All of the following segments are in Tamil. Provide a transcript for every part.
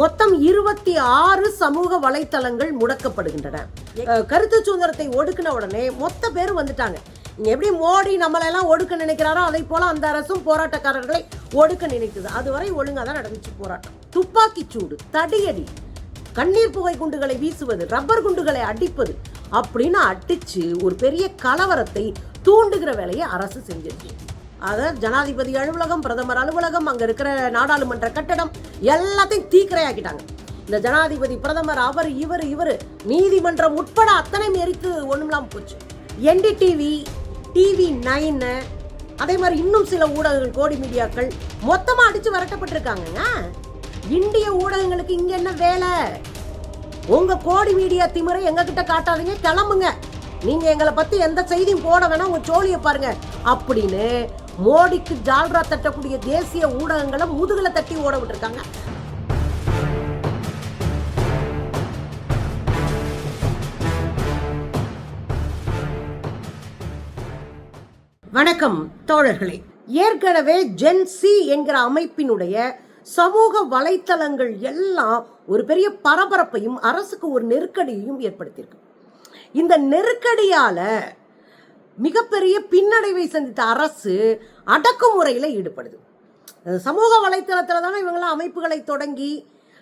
மொத்தம் இருபத்தி ஆறு சமூக வலைத்தளங்கள் முடக்கப்படுகின்றன. கருத்து சுதந்திரத்தை ஒடுக்கின உடனே மொத்த பேர் வந்துட்டாங்க. இங்க எப்படி மோடி நம்மளெல்லாம் ஒடுக்க நினைக்கிறாரோ அதை போல அந்த அரசும் போராட்டக்காரர்களை ஒடுக்க நினைத்தது அதுவரை ஒழுங்கா தான் நடந்துச்சு போராட்டம். துப்பாக்கி சூடு தடியடி கண்ணீர் புகை குண்டுகளை வீசுவது ரப்பர் குண்டுகளை அடிப்பது அப்படின்னு அடிச்சு ஒரு பெரிய கலவரத்தை தூண்டுகிற வேலையை அரசு செஞ்சிருக்கு. அதை ஜனாதிபதி அலுவலகம் பிரதமர் அலுவலகம் அங்க இருக்கிற நாடாளுமன்ற கட்டடம் எல்லாத்தையும் தீக்கிரையாக்கிட்டாங்க. இந்த ஜனாதிபதி பிரதமர் அவர் இவர் இவர் நீதிமன்றம் உட்பட அத்தனை எரித்து ஒண்ணுமில்லாம போச்சு. என்டிடிவி டிவி நைனு அதே மாதிரி இன்னும் சில ஊடகங்கள் கோடி மீடியாக்கள் மொத்தமா அடிச்சு விரட்டப்பட்டிருக்காங்கங்க இந்திய ஊடகங்களுக்கு இங்க என்ன வேலை? உங்க கோடி மீடியா திமிரை எங்க கிட்ட காட்டாதீங்க கிளம்புங்க. நீங்க எங்களை பத்தி எந்த செய்தியும் போட வேணாம் உங்க சோழிய பாருங்க. அப்படின்னு மோடிக்கு ஜால்ரா தட்டக்கூடிய தேசிய ஊடகங்களை முதுகுல தட்டி ஓட விட்டுருக்காங்க. வணக்கம் தோழர்களே. ஏற்கனவே ஜென் சி என்கிற அமைப்பினுடைய சமூக வலைத்தளங்கள் எல்லாம் ஒரு பெரிய பரபரப்பையும் அரசுக்கு ஒரு நெருக்கடியையும் ஏற்படுத்தியிருக்கு. இந்த நெருக்கடியால மிகப்பெரிய பின்னடைவை சந்தித்த அரசு அடக்குமுறையில் ஈடுபடுது. சமூக வலைத்தளத்தில் தானே இவங்களாம் அமைப்புகளை தொடங்கி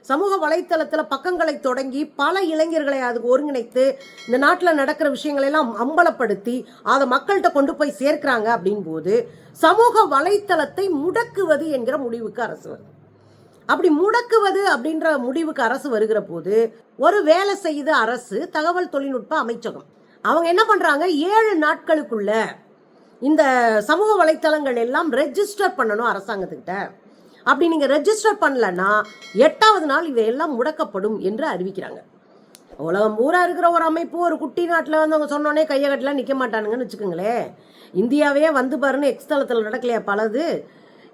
சமூக வலைத்தளத்தில் பக்கங்களை தொடங்கி பல இளைஞர்களை அதுக்கு ஒருங்கிணைத்து இந்த நாட்டில் நடக்கிற விஷயங்களெல்லாம் அம்பலப்படுத்தி அதை மக்கள்கிட்ட கொண்டு போய் சேர்க்கிறாங்க அப்படின் போது சமூக வலைத்தளத்தை முடக்குவது என்கிற முடிவுக்கு அரசு வருது. அப்படி முடக்குவது அப்படின்ற முடிவுக்கு அரசு வருகிற போது ஒரு வேலை செய்த அரசு தகவல் தொழில்நுட்ப அமைச்சகம் அவங்க என்ன பண்றாங்க? ஏழு நாட்களுக்குள்ள இந்த சமூக வலைத்தளங்கள் எல்லாம் ரெஜிஸ்டர் பண்ணணும் அரசாங்கத்துக்கிட்ட. அப்படி நீங்கள் ரெஜிஸ்டர் பண்ணலன்னா எட்டாவது நாள் இவையெல்லாம் முடக்கப்படும் என்று அறிவிக்கிறாங்க. உலகம் பூரா இருக்கிற ஒரு அமைப்பு ஒரு குட்டி நாட்டில் வந்து அவங்க சொன்னோன்னே கையை கட்டலாம் நிற்க மாட்டானுங்கன்னு வச்சுக்கோங்களேன் இந்தியாவே வந்து பாருன்னு எக்ஸ்தலத்தில் நடக்கலையா பலது.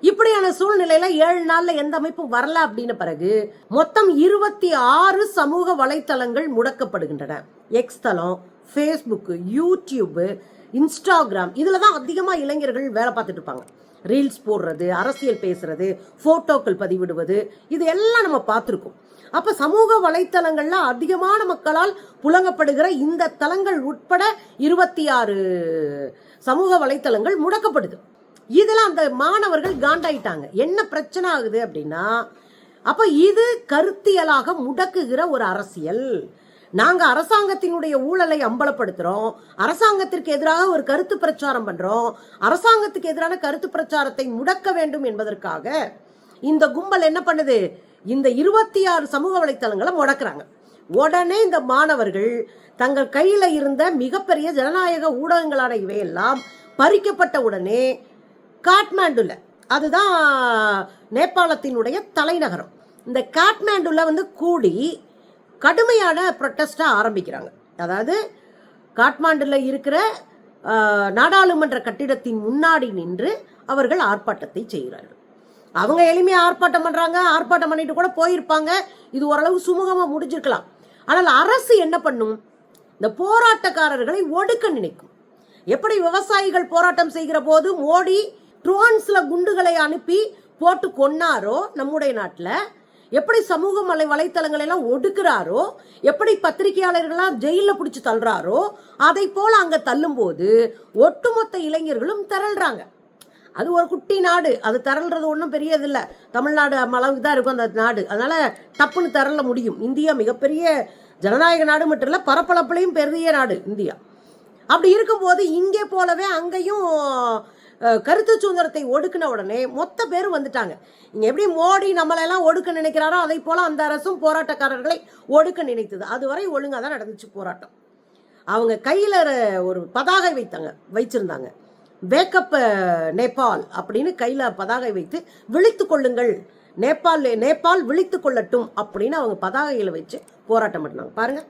இப்படியான சூழ்நிலையில ஏழு நாளில் எந்த அமைப்பும் வரல அப்படின்ன பிறகு மொத்தம் இருபத்தி ஆறு சமூக வலைத்தளங்கள் முடக்கப்படுகின்றன. எக்ஸ் தளம் ஃபேஸ்புக்கு யூடியூப்பு இன்ஸ்டாகிராம் இதில் தான் அதிகமாக இளைஞர்கள் வேலை பார்த்துட்டு இருப்பாங்க. ரீல்ஸ் போடுறது அரசியல் பேசுறது ஃபோட்டோக்கள் பதிவிடுவது இது எல்லாம் நம்ம பார்த்துருக்கோம். அப்போ சமூக வலைத்தளங்கள்ல அதிகமான மக்களால் புழங்கப்படுகிற இந்த தளங்கள் உட்பட இருபத்தி ஆறு சமூக வலைத்தளங்கள் முடக்கப்படுது. இதெல்லாம் அந்த மாணவர்கள் காண்டாயிட்டாங்க. என்ன பிரச்சனை ஆகுது அப்படின்னா அப்போ இது கருத்தியலாக முடக்குகிற ஒரு அரசியல். நாங்க அரசாங்கத்தினுடைய ஊழலை அம்பலப்படுத்துறோம் அரசாங்கத்திற்கு எதிராக ஒரு கருத்து பிரச்சாரம் பண்றோம் அரசாங்கத்துக்கு எதிரான கருத்து பிரச்சாரத்தை முடக்க வேண்டும் என்பதற்காக இந்த கும்பல் என்ன பண்ணுது? இந்த இருபத்தி ஆறு சமூக வலைத்தளங்களை முடக்கிறாங்க. உடனே இந்த மாணவர்கள் தங்கள் கையில இருந்த மிகப்பெரிய ஜனநாயக ஊடகங்களான இவையெல்லாம் பறிக்கப்பட்ட உடனே காட்மாண்டுல அதுதான் நேபாளத்தினுடைய தலைநகரம். இந்த காட்மாண்டுல வந்து கூடி கடுமையான ப்ரொட்டஸ்டாக ஆரம்பிக்கிறாங்க. அதாவது காட்மாண்டில் இருக்கிற நாடாளுமன்ற கட்டிடத்தின் முன்னாடி நின்று அவர்கள் ஆர்ப்பாட்டத்தை செய்கிறார்கள். அவங்க எளிமையாக ஆர்ப்பாட்டம் பண்ணுறாங்க ஆர்ப்பாட்டம் பண்ணிட்டு கூட போயிருப்பாங்க. இது ஓரளவு சுமூகமாக முடிஞ்சிருக்கலாம். ஆனால் அரசு என்ன பண்ணும்? இந்த போராட்டக்காரர்களை ஒடுக்க நினைக்கும். எப்படி விவசாயிகள் போராட்டம் செய்கிற போது மோடி ட்ரோன்ஸில் குண்டுகளை அனுப்பி போட்டு கொன்னாரோ நம்முடைய நாட்டில் எப்படி சமூக மலை வலைத்தளங்களை எல்லாம் ஒடுக்குறாரோ எப்படி பத்திரிகையாளர்கள்லாம் ஜெயிலில் பிடிச்சி தள்ளுறாரோ அதை போல அங்கே தள்ளும்போது ஒட்டுமொத்த இளைஞர்களும் திரள்றாங்க. அது ஒரு குட்டி நாடு. அது திரள்றது ஒன்றும் பெரியது இல்லை தமிழ்நாடு அளவுக்கு தான் இருக்கும் அந்த நாடு. அதனால டப்புன்னு திரள முடியும். இந்தியா மிகப்பெரிய ஜனநாயக நாடு மட்டும் இல்லை பரப்பளப்புலையும் பெரிய நாடு இந்தியா. அப்படி இருக்கும்போது இங்கே போலவே அங்கேயும் கருத்து சுதந்திரத்தை ஒடுக்கின உடனே மொத்த பேரும் வந்துட்டாங்க. இங்க எப்படி மோடி நம்மளெல்லாம் ஒடுக்க நினைக்கிறாரோ அதை போல அந்த அரசும் போராட்டக்காரர்களை ஒடுக்க நினைத்தது. அதுவரை ஒழுங்காக தான் நடந்துச்சு போராட்டம். அவங்க கையில் ஒரு பதாகை வைத்தாங்க வச்சிருந்தாங்க. வேக்கப் நேபாள் அப்படின்னு கையில் பதாகை வைத்து விழித்து கொள்ளுங்கள். நேபாள் நேபாள் விழித்து கொள்ளட்டும் அப்படின்னு அவங்க பதாகையில் வச்சு போராட்டம் பண்ணாங்க. பாருங்கள்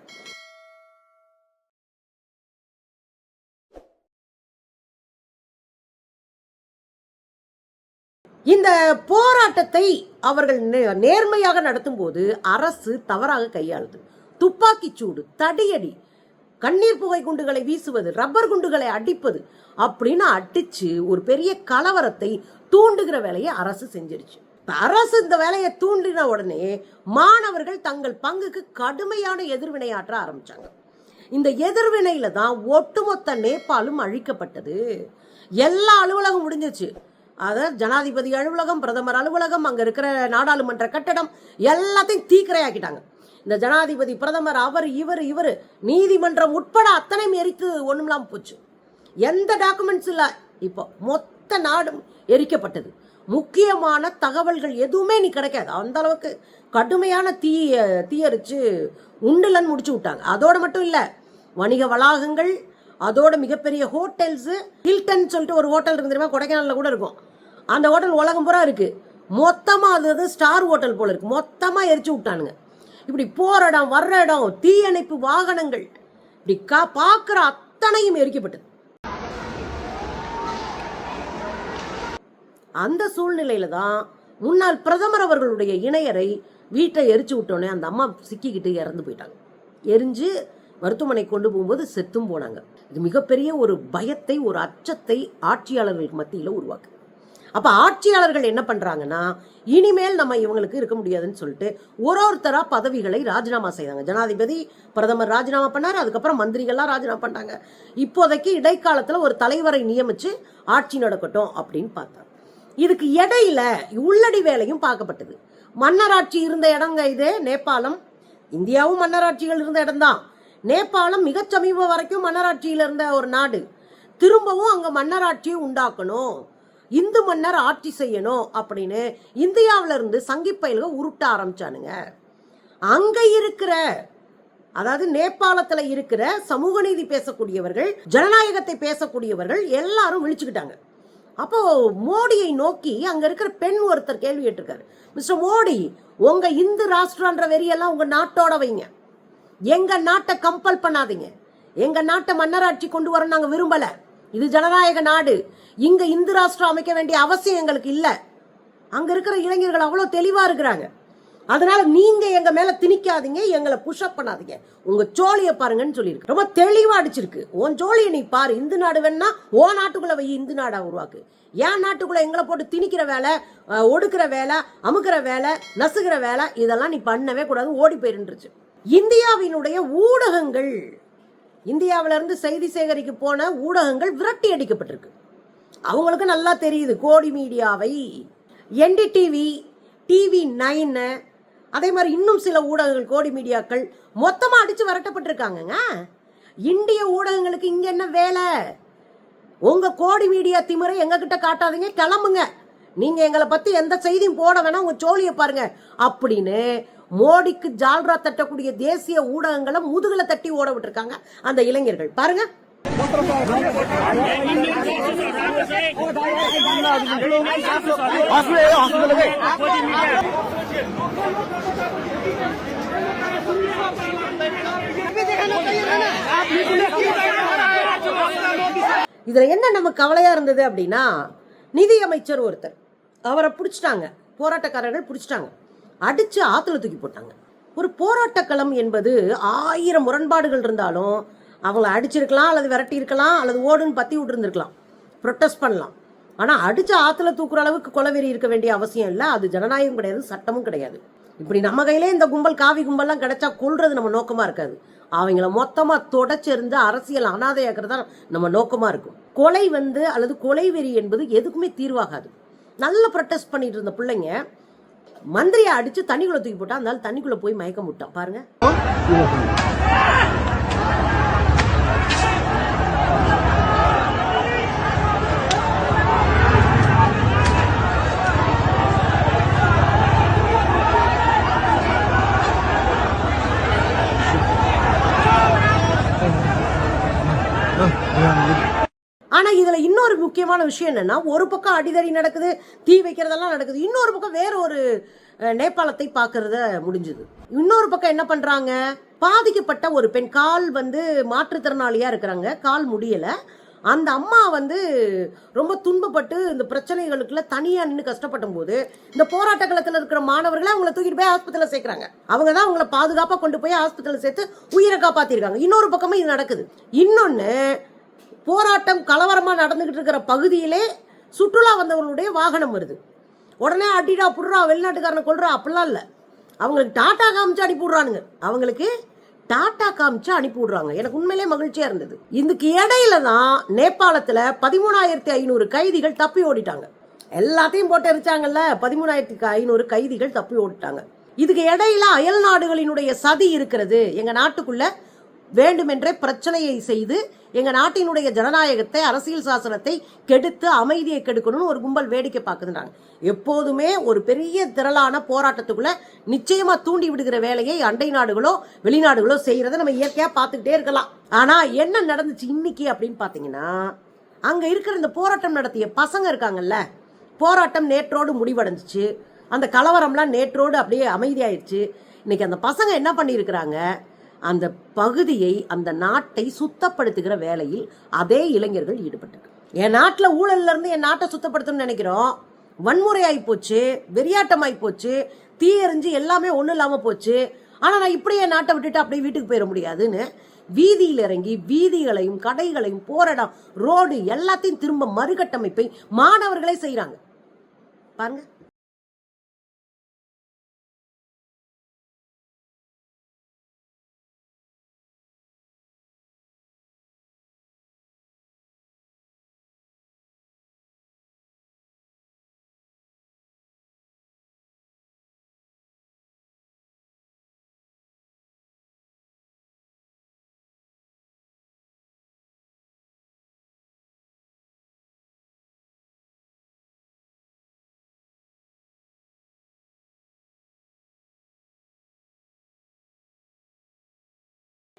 இந்த போராட்டத்தை அவர்கள் நே- நேர்மையாக நடத்தும் போது அரசு தவறாக கையாளுது. துப்பாக்கி சூடு தடியடி கண்ணீர் புகை குண்டுகளை வீசுவது ரப்பர் குண்டுகளை அடிப்பது அப்படின்னு அடிச்சு ஒரு பெரிய கலவரத்தை தூண்டுகிற வேலையை அரசு செஞ்சிருச்சு. அரசு இந்த வேலையை தூண்டின உடனே மாணவர்கள் தங்கள் பங்குக்கு கடுமையான எதிர்வினையாற்ற ஆரம்பிச்சாங்க. இந்த எதிர்வினையில தான் ஒட்டுமொத்த நேபாளும் அழிக்கப்பட்டது. எல்லா அலுவலகம் முடிஞ்சிச்சு அதாவது ஜனாதிபதி அலுவலகம் பிரதமர் அலுவலகம் அங்கே இருக்கிற நாடாளுமன்ற கட்டடம் எல்லாத்தையும் தீக்கிரையாக்கிட்டாங்க. இந்த ஜனாதிபதி பிரதமர் அவர் இவர் இவர் நீதிமன்றம் உட்பட அத்தனையும் எரித்து ஒன்றுமில்லாமல் போச்சு. எந்த டாக்குமெண்ட்ஸ் இல்லை. இப்போ மொத்த நாடும் எரிக்கப்பட்டது. முக்கியமான தகவல்கள் எதுவுமே நீ கிடைக்காது. அந்த அளவுக்கு கடுமையான தீ தீயரிச்சு உண்டுலன்னு முடிச்சு விட்டாங்க. அதோடு மட்டும் இல்லை வணிக வளாகங்கள் அதோட மிகப்பெரிய ஹோட்டல்ஸு ஹில்டன் சொல்லிட்டு ஒரு ஹோட்டல் இருக்கு தெரியுமா? கூட இருக்கும். அந்த ஹோட்டல் உலகம் பூரா இருக்கு. மொத்தமாக அது வந்து ஸ்டார் ஹோட்டல் போல இருக்கு. மொத்தமாக எரிச்சு விட்டானுங்க. இப்படி போகிற இடம் வர்ற இடம் தீயணைப்பு வாகனங்கள். இப்படி கா பார்க்குற அத்தனையும் எரிக்கப்பட்டது. அந்த சூழ்நிலையில தான் முன்னாள் பிரதமர் அவர்களுடைய இணையரை வீட்டை எரிச்சு விட்டோன்னே அந்த அம்மா சிக்கிக்கிட்டு இறந்து போயிட்டாங்க. எரிஞ்சு மருத்துவமனை கொண்டு போகும்போது செத்தும் போனாங்க. இது மிகப்பெரிய ஒரு பயத்தை ஒரு அச்சத்தை ஆட்சியாளர்களுக்கு மத்தியில் உருவாக்குது. அப்போ ஆட்சியாளர்கள் என்ன பண்ணுறாங்கன்னா இனிமேல் நம்ம இவங்களுக்கு இருக்க முடியாதுன்னு சொல்லிட்டு ஒரு ஒருத்தராக பதவிகளை ராஜினாமா செய்தாங்க ஜனாதிபதி பிரதமர் ராஜினாமா பண்ணார் அதுக்கப்புறம் மந்திரிகள்லாம் ராஜினாமா பண்ணாங்க இப்போதைக்கு இடைக்காலத்தில் ஒரு தலைவரை நியமித்து ஆட்சி நடக்கட்டும் அப்படின்னு பார்த்தாங்க. இதுக்கு இடையில உள்ளடி வேலையும் பார்க்கப்பட்டது. மன்னராட்சி இருந்த இடங்க இது நேபாளம். இந்தியாவும் மன்னராட்சிகள் இருந்த இடம்தான். நேபாளம் மிக சமீப வரைக்கும் மன்னராட்சியில் இருந்த ஒரு நாடு. திரும்பவும் அங்கே மன்னராட்சியை உண்டாக்கணும். இந்து மன்னர் ஆட்சி செய்யணும் அப்படின்னு இந்தியாவில இருந்து சங்கி பயல்க உருட்ட ஆரம்பிச்சானுங்க. அங்க இருக்கிற அதாவது நேபாளத்துல இருக்கிற சமூக நீதி பேசக்கூடியவர்கள் ஜனநாயகத்தை பேசக்கூடியவர்கள் எல்லாரும் விழிச்சுக்கிட்டாங்க. அப்போ மோடியை நோக்கி அங்க இருக்கிற பெண் ஒருத்தர் கேள்வி கேட்டிருக்காரு. மிஸ்டர் மோடி உங்க இந்து ராஷ்டிரன்ற வெறியெல்லாம் உங்க நாட்டோட வைங்க. எங்க நாட்டை கம்பல் பண்ணாதீங்க. எங்க நாட்டை மன்னராட்சி கொண்டு வர நாங்க விரும்பலை. இது ஜனநாயக நாடு. இங்க இந்து ராஷ்டிரம் அமைக்க வேண்டிய அவசியம் எங்களுக்கு இல்ல. அங்க இருக்கிற இளைஞர்கள் அவ்வளவு தெளிவா இருக்கிறாங்க. அதனால நீங்க எங்க மேல திணிக்காதீங்க எங்களை புஷ்அப் பண்ணாதீங்க. உங்க ஜோலியை பாருங்கன்னு சொல்லியிருக்கு. ரொம்ப தெளிவா அடிச்சிருக்கு. உன் ஜோலியை நீ பாரு. இந்து நாடு வேணா ஓ நாட்டுக்குள்ள வை இந்து நாடா உருவாக்கு. ஏன் நாட்டுக்குள்ள எங்களை போட்டு திணிக்கிற வேலை ஒடுக்கிற வேலை அமுக்குற வேலை நசுக்கிற வேலை இதெல்லாம் நீ பண்ணவே கூடாது. ஓடி போயிருந்துருச்சு இந்தியாவினுடைய ஊடகங்கள் இந்தியாவிலேருந்து செய்தி சேகரிக்க போன ஊடகங்கள் விரட்டி அடிக்கப்பட்டிருக்கு. அவங்களுக்கு நல்லா தெரியுது கோடி மீடியாவை. என்டிடிவி டிவி நைனு அதே மாதிரி இன்னும் சில ஊடகங்கள் கோடி மீடியாக்கள் மொத்தமாக அடித்து விரட்டப்பட்டிருக்காங்கங்க. இந்திய ஊடகங்களுக்கு இங்கே என்ன வேலை? உங்கள் கோடி மீடியா திமுறை எங்ககிட்ட காட்டாதீங்க கிளம்புங்க. நீங்கள் எங்களை பற்றி எந்த செய்தியும் போட வேணாம் உங்கள் சோழியை பாருங்கள் அப்படின்னு மோடிக்கு ஜால்ரா தட்டக்கூடிய தேசிய ஊடகங்களை முதுகலை தட்டி ஓட விட்டுருக்காங்க அந்த இளைஞர்கள். பாருங்க. இதுல என்ன நம்ம கவலையா இருந்தது அப்படின்னா நிதி அமைச்சர் ஒருத்தர். அவரை பிடிச்சிட்டாங்க. போராட்டக்காரர்கள் பிடிச்சிட்டாங்க. அடிச்சு ஆத்துல தூக்கி போட்டாங்க. ஒரு போராட்டக்களம் என்பது ஆயிரம் முரண்பாடுகள் இருந்தாலும் அவங்கள அடிச்சிருக்கலாம் அல்லது விரட்டி இருக்கலாம் அல்லது ஓடுன்னு பத்தி விட்டுருந்துருக்கலாம். ப்ரொட்டஸ்ட் பண்ணலாம். ஆனா அடிச்சு ஆத்துல தூக்குற அளவுக்கு கொலவெறி இருக்க வேண்டிய அவசியம் இல்லை. அது ஜனநாயகம் கிடையாது சட்டமும் கிடையாது. இப்படி நம்ம கையிலே இந்த கும்பல் காவி கும்பல்லாம் கிடைச்சா கொள்றது நம்ம நோக்கமா இருக்காது. அவங்கள மொத்தமா தொடச்சிருந்து அரசியல் அனாதையாக்குறது தான் நம்ம நோக்கமா இருக்கும். கொலை வந்து அல்லது கொலை வெறி என்பது எதுக்குமே தீர்வாகாது. நல்ல ப்ரொட்டஸ்ட் பண்ணிட்டு இருந்த பிள்ளைங்க மந்திரியை அடிச்சு தண்ணிக்குள்ள தூக்கி போட்டா அந்த தண்ணிக்குள்ள போய் மயக்கம் விட்டான் பாருங்க ஆனா இதுல இன்னொரு முக்கியமான விஷயம் என்னன்னா ஒரு பக்கம் அடிதடி நடக்குது தீ வைக்கிறதெல்லாம் நடக்குது. இன்னொரு பக்கம் வேற ஒரு நேபாளத்தை பார்க்கறத முடிஞ்சுது. இன்னொரு பக்கம் என்ன பண்ணுறாங்க பாதிக்கப்பட்ட ஒரு பெண் கால் வந்து மாற்றுத்திறனாளியாக இருக்கிறாங்க. கால் முடியலை. அந்த அம்மா வந்து ரொம்ப துன்பப்பட்டு இந்த பிரச்சனைகளுக்குள்ள தனியாக நின்று கஷ்டப்படும் போது இந்த போராட்ட காலத்தில் இருக்கிற மாணவர்களை அவங்கள தூக்கிட்டு போய் ஆஸ்பத்திரியில் சேர்க்குறாங்க. அவங்க தான் அவங்கள பாதுகாப்பாக கொண்டு போய் ஆஸ்பத்திரியில் சேர்த்து உயிரை காப்பாத்திருக்காங்க. இன்னொரு பக்கமும் இது நடக்குது. இன்னொன்று போராட்டம் கலவரமாக நடந்துக்கிட்டு இருக்கிற பகுதியிலே சுற்றுலா வந்தவர்களுடைய வாகனம் வருது. உடனே அடிடா புடுறா வெளிநாட்டுக்காரனை கொள்றா அப்படிலாம் இல்லை. அவங்களுக்கு டாட்டா காமிச்சு அனுப்பி விடுறானுங்க. அவங்களுக்கு டாட்டா காமிச்சு அனுப்பி விடுறாங்க. எனக்கு உண்மையிலே மகிழ்ச்சியாக இருந்தது. இதுக்கு இடையில தான் நேபாளத்தில் பதிமூணாயிரத்தி ஐநூறு கைதிகள் தப்பி ஓடிட்டாங்க. எல்லாத்தையும் போட்டு எரிச்சாங்கல்ல பதிமூணாயிரத்தி ஐநூறு கைதிகள் தப்பி ஓடிட்டாங்க. இதுக்கு இடையில அயல் நாடுகளினுடைய சதி இருக்கிறது எங்கள் நாட்டுக்குள்ள வேண்டுமென்றே பிரச்சனையை செய்து எங்கள் நாட்டினுடைய ஜனநாயகத்தை அரசியல் சாசனத்தை கெடுத்து அமைதியை கெடுக்கணும்னு ஒரு கும்பல் வேடிக்கை பார்க்குதுன்றாங்க. எப்போதுமே ஒரு பெரிய திரளான போராட்டத்துக்குள்ளே நிச்சயமாக தூண்டி விடுகிற வேலையை அண்டை நாடுகளோ வெளிநாடுகளோ செய்கிறத நம்ம இயற்கையாக பார்த்துக்கிட்டே இருக்கலாம். ஆனால் என்ன நடந்துச்சு இன்னைக்கு அப்படின்னு பார்த்தீங்கன்னா அங்கே இருக்கிற இந்த போராட்டம் நடத்திய பசங்க இருக்காங்கல்ல போராட்டம் நேற்றோடு முடிவடைஞ்சிச்சு. அந்த கலவரம்லாம் நேற்றோடு அப்படியே அமைதியாயிடுச்சு இன்னைக்கு அந்த பசங்க என்ன பண்ணியிருக்கிறாங்க அந்த பகுதியை அந்த நாட்டை சுத்தப்படுத்துகிற வேலையில் அதே இளைஞர்கள் ஈடுபட்டார் என் நாட்டில் ஊழல்ல இருந்து என் நாட்டை சுத்தப்படுத்தணும்னு நினைக்கிறோம். வன்முறை ஆகி போச்சு வெறியாட்டமாகி போச்சு தீயறிஞ்சு எல்லாமே ஒன்றும் இல்லாமல் போச்சு. ஆனால் நான் இப்படியே நாட்டை விட்டுட்டு அப்படியே வீட்டுக்கு போயிட முடியாதுன்னு வீதியில் இறங்கி வீதிகளையும் கடைகளையும் போராடம் ரோடு எல்லாத்தையும் திரும்ப மறுகட்டமைப்பை மாணவர்களே செய்கிறாங்க பாருங்க.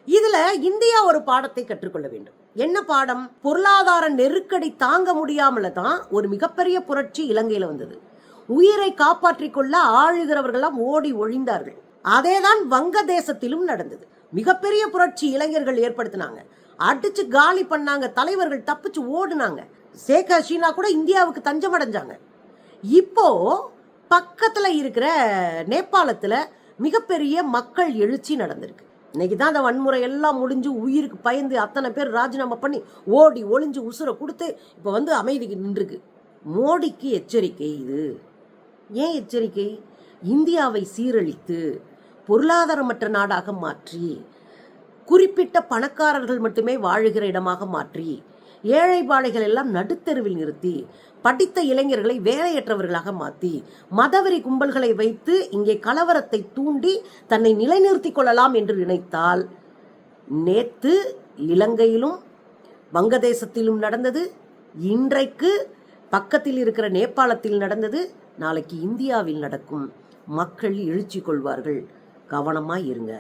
இதுல இந்தியா ஒரு பாடத்தை கற்றுக்கொள்ள வேண்டும். என்ன பாடம்? பொருளாதார நெருக்கடி தாங்க முடியாமல தான் ஒரு மிகப்பெரிய புரட்சி இலங்கையில வந்தது. உயிரை காப்பாற்றிக் கொள்ள ஆளுகிறவர்கள்லாம் ஓடி ஒழிந்தார்கள். அதேதான் வங்க தேசத்திலும் நடந்தது. மிகப்பெரிய புரட்சி இளைஞர்கள் ஏற்படுத்தினாங்க. அடிச்சு காலி பண்ணாங்க தலைவர்கள் தப்பிச்சு ஓடுனாங்க. ஷேக் ஹசீனா கூட இந்தியாவுக்கு தஞ்சம் அடைஞ்சாங்க. இப்போ பக்கத்துல இருக்கிற நேபாளத்துல மிகப்பெரிய மக்கள் எழுச்சி நடந்திருக்கு. இன்னைக்கு தான் அந்த வன்முறை எல்லாம் முடிஞ்சு உயிருக்கு பயந்து அத்தனை பேர் ராஜினாமா பண்ணி ஓடி ஒளிஞ்சு உசுரை கொடுத்து இப்போ வந்து அமைதிக்கு நின்றுருக்கு. மோடிக்கு எச்சரிக்கை இது. ஏன் எச்சரிக்கை? இந்தியாவை சீரழித்து பொருளாதாரமற்ற நாடாக மாற்றி குறிப்பிட்ட பணக்காரர்கள் மட்டுமே வாழுகிற இடமாக மாற்றி ஏழை பாழைகள் எல்லாம் நடுத்தெருவில் நிறுத்தி படித்த இளைஞர்களை வேலையற்றவர்களாக மாற்றி மதவெறி கும்பல்களை வைத்து இங்கே கலவரத்தை தூண்டி தன்னை நிலைநிறுத்திக் கொள்ளலாம் என்று நினைத்தால் நேத்து இலங்கையிலும் வங்கதேசத்திலும் நடந்தது இன்றைக்கு பக்கத்தில் இருக்கிற நேபாளத்தில் நடந்தது நாளைக்கு இந்தியாவில் நடக்கும். மக்கள் எழுச்சி கொள்வார்கள். கவனமாக இருங்க.